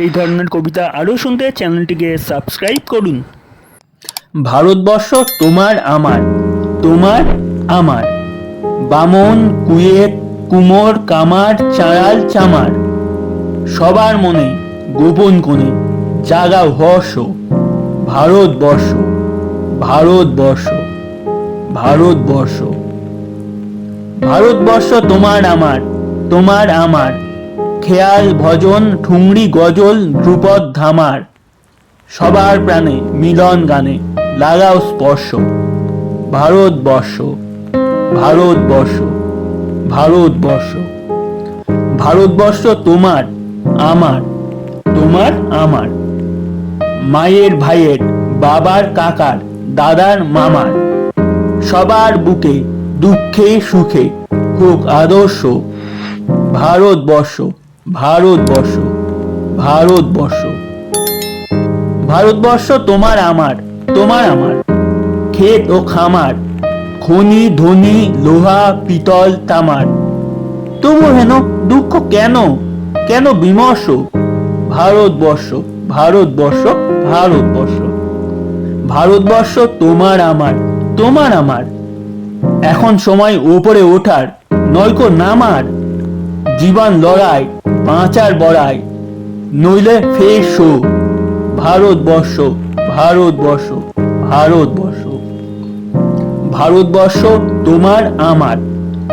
এই ধরনের কবিতা আরও শুনতে চ্যানেলটিকে সাবস্ক্রাইব করুন। ভারতবর্ষ তোমার আমার তোমার আমার। বামন, কুয়েত, কুমোর, কামার চাঁড়াল চামার। সবার মনে গোপন কোণে জাগা হর্ষ। ভারতবর্ষ ভারতবর্ষ ভারতবর্ষ। ভারতবর্ষ তোমার আমার তোমার আমার। খেয়াল, ভজন, ঠুংরি, গজল, ধ্রুপদ, ধামার। সবার প্রাণে মিলন গানে, লাগাও স্পর্শ। ভারতবর্ষ ভারতবর্ষ ভারতবর্ষ। ভারতবর্ষ তোমার, আমার তোমার, আমার। মায়ের, ভাইয়ের, বাবার, কাকার, দাদার, মামার। সবার বুকে দুঃখে সুখে হোক আদর্শ। ভারতবর্ষ ভারতবর্ষ ভারতবর্ষ। ভারতবর্ষ তোমার আমার তোমার আমার। ক্ষেত ও খামার, খনি, ধনি, লোহা, পিতল, তামার। তবু হেন দুঃখ কেন? কেন বিমর্ষ? ভারতবর্ষ ভারতবর্ষ ভারতবর্ষ। ভারতবর্ষ তোমার আমার তোমার আমার। এখন সময় ওপরে ওঠার, নয়কো নামার। জীবন লড়াই বাঁচার বড়াই, নইলে ফের শো। ভারতবর্ষ ভারতবর্ষ ভারতবর্ষ। ভারতবর্ষ তোমার আমার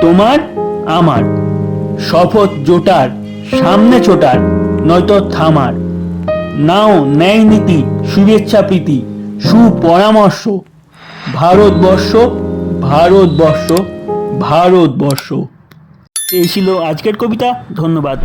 তোমার আমার। শপথ জোটার, সামনে ছোটার, নয়তো থামার। নাও ন্যায় নীতি, শুভেচ্ছা প্রীতি, সুপরামর্শ। ভারতবর্ষ ভারতবর্ষ ভারতবর্ষ। এই ছিল আজকের কবিতা ধন্যবাদ।